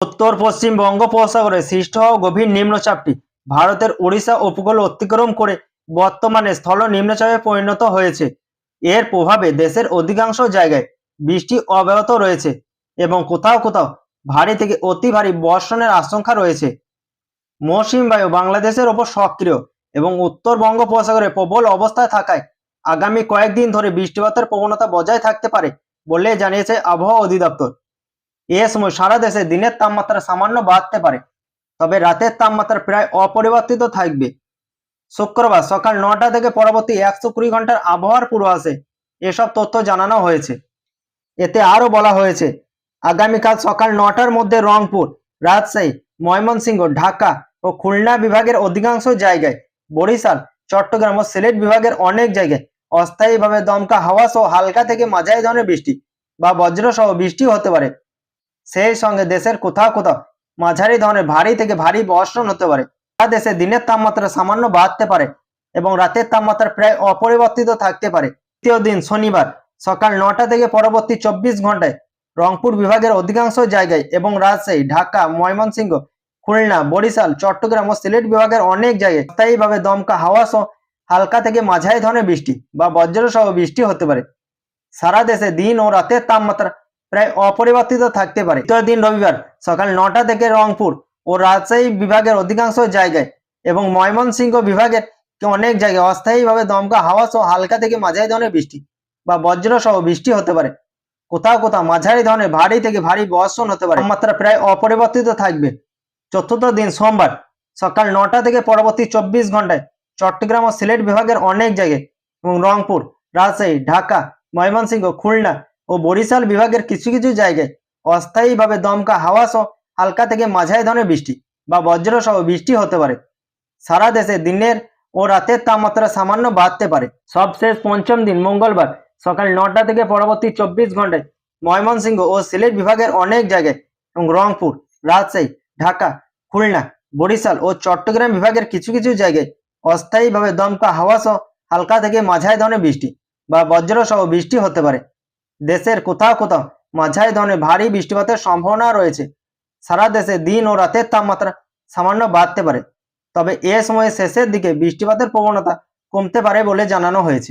উত্তর, পশ্চিম বঙ্গোপসাগরে সৃষ্ট হওয়া গভীর নিম্নচাপটি ভারতের ওড়িশা উপকূল অতিক্রম করে বর্তমানে স্থল নিম্নচাপে পরিণত হয়েছে। এর প্রভাবে দেশের অধিকাংশ জায়গায় বৃষ্টি অব্যাহত রয়েছে এবং কোথাও কোথাও ভারী থেকে অতি ভারী বর্ষণের আশঙ্কা রয়েছে। মৌসুম বায়ু বাংলাদেশের ওপর সক্রিয় এবং উত্তর বঙ্গোপসাগরে প্রবল অবস্থায় থাকায় আগামী কয়েকদিন ধরে বৃষ্টিপাতের প্রবণতা বজায় থাকতে পারে বলে জানিয়েছে আবহাওয়া অধিদপ্তর। এ সময় সারা দেশে দিনের তাপমাত্রা সামান্য বাড়তে পারে, তবে রাতের তাপমাত্রা প্রায় অপরিবর্তিত থাকবে। শুক্রবার সকাল নটা থেকে পরবর্তী একশো কুড়ি ঘণ্টার আবহাওয়ার পূর্বাভাসে এসব তথ্য জানানো হয়েছে। এতে আরও বলা হয়েছে, আগামীকাল সকাল নটার মধ্যে রংপুর, রাজশাহী, ময়মনসিংহ, ঢাকা ও খুলনা বিভাগের অধিকাংশ জায়গায়, বরিশাল, চট্টগ্রাম ও সিলেট বিভাগের অনেক জায়গায় অস্থায়ীভাবে দমকা হাওয়া সহ হালকা থেকে মাঝারি ধরনের বৃষ্টি বা বজ্র সহ বৃষ্টি হতে পারে। সেই সঙ্গে দেশের কোথাও কোথাও মাঝারি ধরনের ভারী থেকে ভারী বর্ষণ হতে পারে। সারা দেশে দিনের তাপমাত্রা সামান্য বাড়তে পারে এবং রাতের তাপমাত্রা প্রায় অপরিবর্তিত থাকতে পারে। তৃতীয় দিন শনিবার, সকাল নটা থেকে পরবর্তী চব্বিশ ঘন্টায় রংপুর বিভাগের অধিকাংশ জায়গায় এবং রাজশাহী, ঢাকা, ময়মনসিংহ, খুলনা, বরিশাল, চট্টগ্রাম ও সিলেট বিভাগের অনেক জায়গায় স্থায়ীভাবে দমকা হাওয়া সহ হালকা থেকে মাঝারি ধরনের বৃষ্টি বা বজ্র সহ বৃষ্টি হতে পারে। সারা দেশে দিন ও রাতের তাপমাত্রা প্রায় অপরিবর্তিত থাকতে পারে। তৃতীয় দিন রবিবার, সকাল নটা থেকে রংপুর ও রাজশাহী বিভাগের অধিকাংশ জায়গায় এবং ময়মনসিংহ বিভাগের অনেক জায়গায় অস্থায়ীভাবে দমকা হাওয়া সহ হালকা থেকে মাঝারি ধরনের বৃষ্টি বা বজ্র সহ বৃষ্টি হতে পারে। কোথাও কোথাও মাঝারি ধরনের ভারী থেকে ভারী বর্ষণ হতে পারে। তাপমাত্রা প্রায় অপরিবর্তিত থাকবে। চতুর্থ দিন সোমবার, সকাল নটা থেকে পরবর্তী চব্বিশ ঘন্টায় চট্টগ্রাম ও সিলেট বিভাগের অনেক জায়গায় এবং রংপুর, রাজশাহী, ঢাকা, ময়মনসিংহ, খুলনা ও বরিশাল বিভাগের কিছু কিছু জায়গায় অস্থায়ীভাবে দমকা হাওয়া সহ হালকা থেকে মাঝারি ধরনের বৃষ্টি বা বজ্র সহ বৃষ্টি হতে পারে। সারা দেশে দিনের ও রাতের তাপমাত্রা সামান্য বাড়তে পারে। সবশেষ পঞ্চম দিন, মঙ্গলবার, সকাল নটা থেকে পরবর্তী চব্বিশ ঘন্টায় ময়মনসিংহ ও সিলেট বিভাগের অনেক জায়গায় এবং রংপুর, রাজশাহী, ঢাকা, খুলনা, বরিশাল ও চট্টগ্রাম বিভাগের কিছু কিছু জায়গায় অস্থায়ীভাবে দমকা হাওয়া সহ হালকা থেকে মাঝারি ধরনের বৃষ্টি বা বজ্র সহ বৃষ্টি হতে পারে। দেশের কোথাও কোথাও মাঝারি ধরনের ভারী বৃষ্টিপাতের সম্ভাবনা রয়েছে। সারা দেশে দিন ও রাতের তাপমাত্রা সামান্য বাড়তে পারে। তবে এ সময়ের শেষের দিকে বৃষ্টিপাতের প্রবণতা কমতে পারে বলে জানানো হয়েছে।